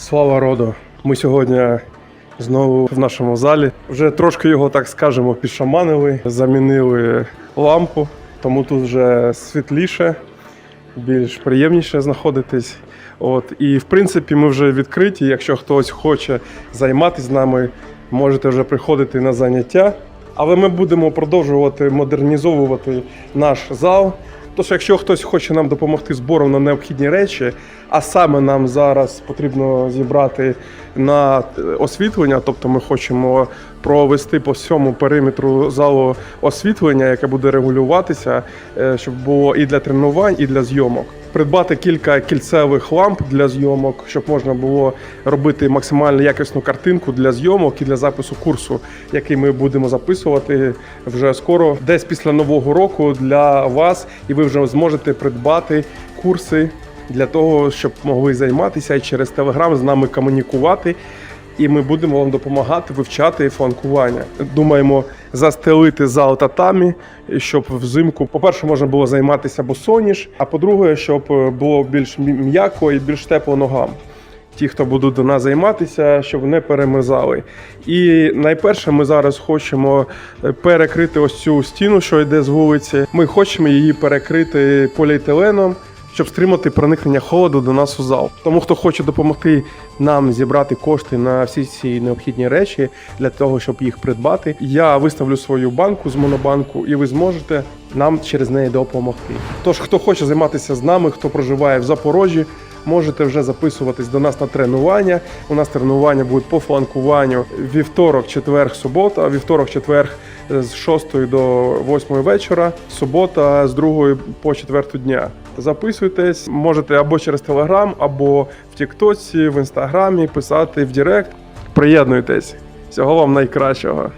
Слава роду! Ми сьогодні знову в нашому залі. Вже трошки його, так скажемо, підшаманили, замінили лампу, тому тут вже світліше, більш приємніше знаходитись. От і в принципі ми вже відкриті. Якщо хтось хоче займатися з нами, можете вже приходити на заняття. Але ми будемо продовжувати модернізовувати наш зал. Тож, якщо хтось хоче нам допомогти збором на необхідні речі, а саме нам зараз потрібно зібрати на е, освітлення, тобто ми хочемо провести по всьому периметру залу освітлення, яке буде регулюватися, е, щоб було і для тренувань, і для зйомок. Придбати кілька кільцевих ламп для зйомок, щоб можна було робити максимально якісну картинку для зйомок і для запису курсу, який ми будемо записувати вже скоро, десь після нового року для вас, і ви вже зможете придбати курси для того, щоб могли займатися і через телеграм з нами комунікувати. І ми будемо вам допомагати вивчати фланкування. Думаємо застелити зал татамі, щоб взимку, по-перше, можна було займатися босоніж, а по-друге, щоб е, було більш м'яко і більш тепло ногам. Ті, хто будуть до нас займатися, щоб не перемерзали. І найперше, ми зараз хочемо е, перекрити ось цю стіну, що йде з вулиці. Ми хочемо її перекрити поліетиленом, щоб стримати проникнення холоду до нас у зал. Тому хто хоче допомогти нам зібрати кошти на всі ці необхідні речі для того, щоб їх придбати, я виставлю свою банку з монобанку, і ви зможете нам через неї допомогти. Тож, хто хоче займатися з нами, хто проживає в Запорожжі. Можете вже записуватись до нас на тренування. У нас тренування будуть по фланкуванню вівторок, четверг, субота, вівторок, четверг з 6 до 8 вечора, субота з 2 по 4 дня. Записуйтесь, можете або через Телеграм, або в Тіктоці, в Інстаграмі писати в Дірект. Приєднуйтесь. Всього вам найкращого.